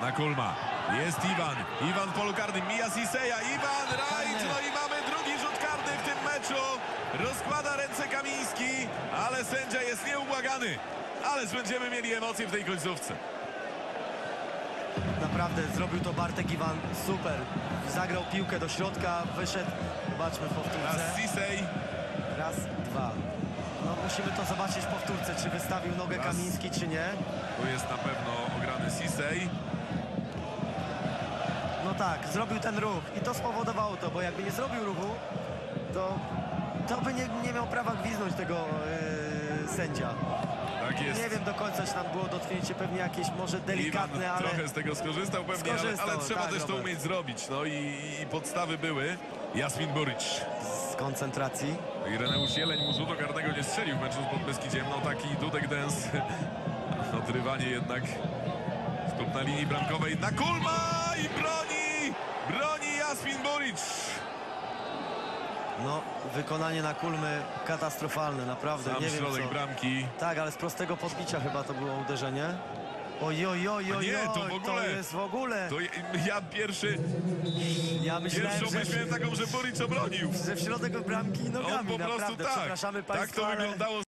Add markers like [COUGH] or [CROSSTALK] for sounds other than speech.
na Kulma. Jest Iwan. Iwan w polu karnym. Mija Siseja. Iwan Rajd. No i mamy drugi rzut karny w tym meczu. Rozkłada ręce Kamiński, ale sędzia jest nieubłagany. Ależ będziemy mieli emocje w tej końcówce. Naprawdę zrobił to Bartek Iwan. Super. Zagrał piłkę do środka, wyszedł. Zobaczmy w powtórce. Raz Sisej. Raz, dwa. No musimy to zobaczyć w powtórce, czy wystawił nogę Raz. Kamiński, czy nie. Tu jest na pewno ograny Sisej. Tak, zrobił ten ruch i to spowodowało to, bo jakby nie zrobił ruchu, to, to by nie, nie miał prawa gwiznąć tego yy, sędzia. Tak jest. Nie wiem do końca, czy tam było dotknięcie pewnie jakieś może delikatne, Iwan ale trochę z tego skorzystał pewnie, ale, Skorzystał, ale trzeba tak, też to Robert. umieć zrobić. No i, i podstawy były. Jasmin Buric. z koncentracji. Ireneusz Jeleń mu rzutu karnego nie strzelił w meczu z Podbeskidziem. No taki Dudek Dens. [LAUGHS] Odrywanie jednak. Skup na linii bramkowej. Na Kulma i broni! Broni Buric. No, wykonanie na kulmy katastrofalne, naprawdę. Sam nie wiem środek co. bramki. Tak, ale z prostego podbicia chyba to było uderzenie. Oj, oj, oj, oj, nie, to w ogóle- to jest w ogóle. To ja- pierwszy, Ja myślałem, pierwszą że, myśl miałem taką, że Buric obronił. że w środek bramki i On nogami, po prostu naprawdę. tak. Przepraszamy Tak Państwa, to ale... wyglądało